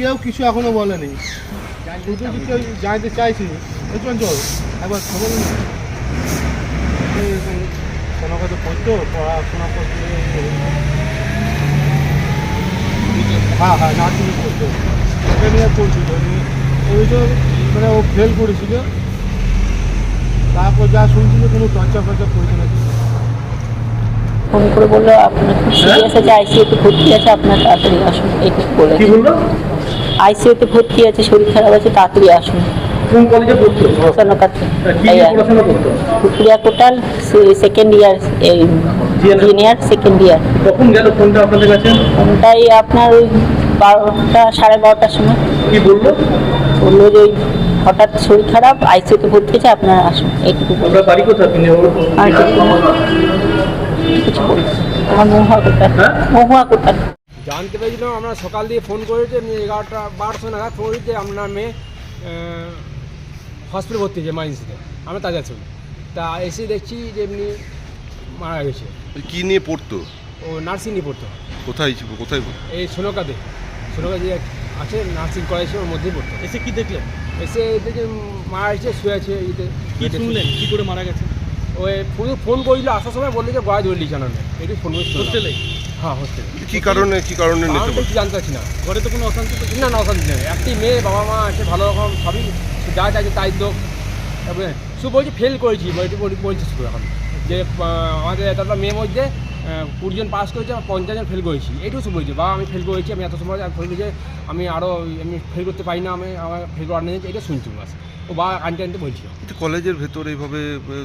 কেউ কিছু এখনও বলেনি। শুধু কেউ জানতে চাইছি? চঞ্চল একবার খবর কোনো কথা পড়তো পড়াশোনা করতে। হ্যাঁ হ্যাঁ নার্সিং পড়তো ওকে নিয়ে পড়ছিল ওই যে মানে ও ফেল করেছিল। তারপর যা শুনছি কোনো চর্চা ফর্চা করেছে নাকি ফোন করে বলল আপনার খুব সিরিয়াস আছে আইসিইউতে ভর্তি আছে আপনার তাড়াতাড়ি আসুন। বলে কি বলল? আইসিইউতে ভর্তি আছে শরীর খারাপ আছে তাড়াতাড়ি আসুন। কোন কলেজে পড়তো? সনকাতে কি পড়াশোনা করতো? Kukuria Kotal second year engineer second year কখন গেল? ফোনটা আপনাদের কাছে? কোনটাই আপনার ওই বারোটা সাড়ে বারোটার সময়। কি বলল? বলল যে ওই হঠাৎ শরীর খারাপ আইসিইউতে ভর্তি আছে আপনারা আসুন এইটুকু আপনার বাড়ি কোথায়? আর কিছু বলছি আমার মহুয়া কোটাল হ্যাঁ? মহুয়া কোটাল জানতে পেরেছিলাম আমরা সকাল দিয়ে ফোন করেছি এমনি এগারোটা বারোশো নাগাদ ফোন করেছি আপনার মেয়ে হসপিটাল ভর্তি হয়েছে মাইন্সিতে আমরা তাজা ছিল তা এসে দেখছি যে এমনি মারা গেছে কি নিয়ে পড়তো ও নার্সিং নিয়ে পড়তো কোথায় ছিল কোথায় এই সোনকাতে সোনকা যে আছে নার্সিং কলেজে ওর মধ্যেই পড়তো এসে কি দেখলেন এসে দেখে মারা গেছে শুয়ে আছে ইতে কি শুনলেন কি করে মারা গেছে ওই ফোন ফোন করেছিল আসার সময় বললে যে গড়া ধরলি জানানো এটি ফোন করেছিল হোস্টেলে হ্যাঁ হোস্টেলে কি কারণে কি কারণে নিতে আমি পারে জানতে পারছি না। ঘরে তো কোনো অশান্তি তো না না অশান্তি নেই। একটি মেয়ে বাবা মা আছে ভালো রকম সবই যা চাইছে তাই তো তারপরে শুধু বলছি ফেল করেছি বলছি বল- বলছি শুধু এখন। যে আমাদের এতটা মেয়ের মধ্যে কুড়িজন পাস করেছে আর পঞ্চাশ জন ফেল করেছি। এইটুকু শুধু বলছি বাবা আমি ফেল করেছি আমি এত সময় আমি ফেল করেছি আমি আরও আমি ফেল করতে পারি না আমি আমার ফেল করার নেই এটা শুনছি বাস ও বাবা আনতে আনতে বলছিল। এটা কলেজের ভেতরে এইভাবে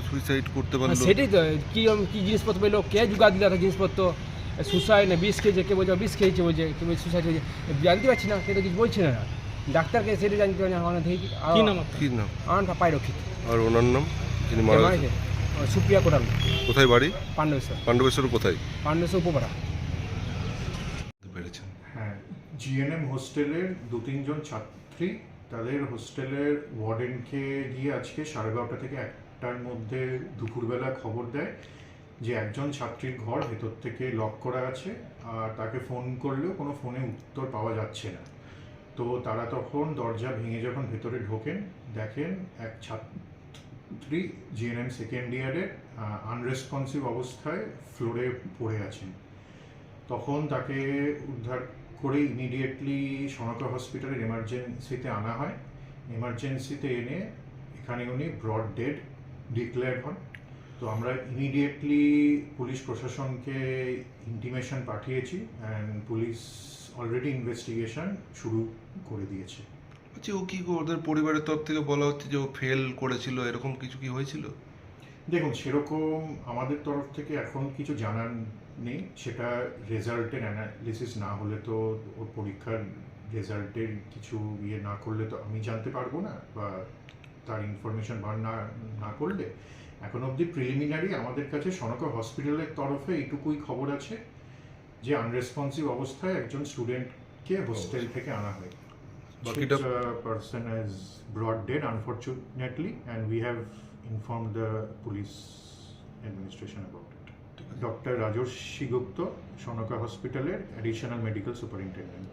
সুইসাইড করতে পারল? সেটাই তো কী কী জিনিসপত্র পেল কে জোগাড় দিল একটা জিনিসপত্র? সুসাইড না বিষ খেয়েছে কে বলছে বিষ খেয়েছে বলছে কে বলছে সুসাইড হয়েছে জানতে পারছি না সে তো কিছু বলছে না। ডাক্তারকে সেটা জানতে পারি আমার দেখি কি নাম কি নাম? আমার পাপাই রক্ষিত আর ওনার নাম? যিনি মারা গেছেন? সুপ্রিয়া কোটাল। কোথায় বাড়ি? পাণ্ডবেশ্বর। পাণ্ডবেশ্বর কোথায়? পাণ্ডবেশ্বর উপপাড়া। পেরেছেন। হ্যাঁ জিএনএম হোস্টেলের দু তিনজন ছাত্রী তাদের হোস্টেলের ওয়ার্ডেনকে গিয়ে আজকে সাড়ে বারোটা থেকে একটার মধ্যে দুপুরবেলা খবর দেয়। যে একজন ছাত্রীর ঘর ভেতর থেকে লক করা আছে আর তাকে ফোন করলেও কোনো ফোনে উত্তর পাওয়া যাচ্ছে না। তো তারা তখন দরজা ভেঙে যখন ভেতরে ঢোকেন, দেখেন এক ছাত্রী জিএনএম সেকেন্ড ইয়ারের আনরেসপন্সিভ অবস্থায় ফ্লোরে পড়ে আছেন। তখন তাকে উদ্ধার করে ইমিডিয়েটলি সনকা হসপিটালের এমার্জেন্সিতে আনা হয়। এমার্জেন্সিতে এনে এখানে উনি ব্রড ডেড ডিক্লেয়ার্ড হন। তো আমরা ইমিডিয়েটলি পুলিশ প্রশাসনকে ইন্টিমেশন পাঠিয়েছি অ্যান্ড পুলিশ অলরেডি ইনভেস্টিগেশন শুরু করে দিয়েছে। আচ্ছা ও কি ওদের পরিবারের তরফ থেকে বলা হচ্ছে যে ও ফেল করেছিল এরকম কিছু কি হয়েছিল? দেখুন সেরকম আমাদের তরফ থেকে এখন কিছু জানার নেই। সেটা রেজাল্টের অ্যানালিসিস না হলে তো ওর পরীক্ষার রেজাল্টের কিছু ইয়ে না করলে তো আমি জানতে পারব না বা তার ইনফরমেশন বার না না করলে। এখন অবধি প্রিলিমিনারি আমাদের কাছে সনকা হসপিটালের তরফে এইটুকুই খবর আছে যে আনরেসপন্সিভ অবস্থায় একজন স্টুডেন্টকে হোস্টেল থেকে আনা হয়। Person as brought dead unfortunately and we have inform the police administration doctor Rajarshi Gupta Sonka হসপিটালের অ্যাডিশনাল মেডিকেল সুপারিনটেন্ডেন্ট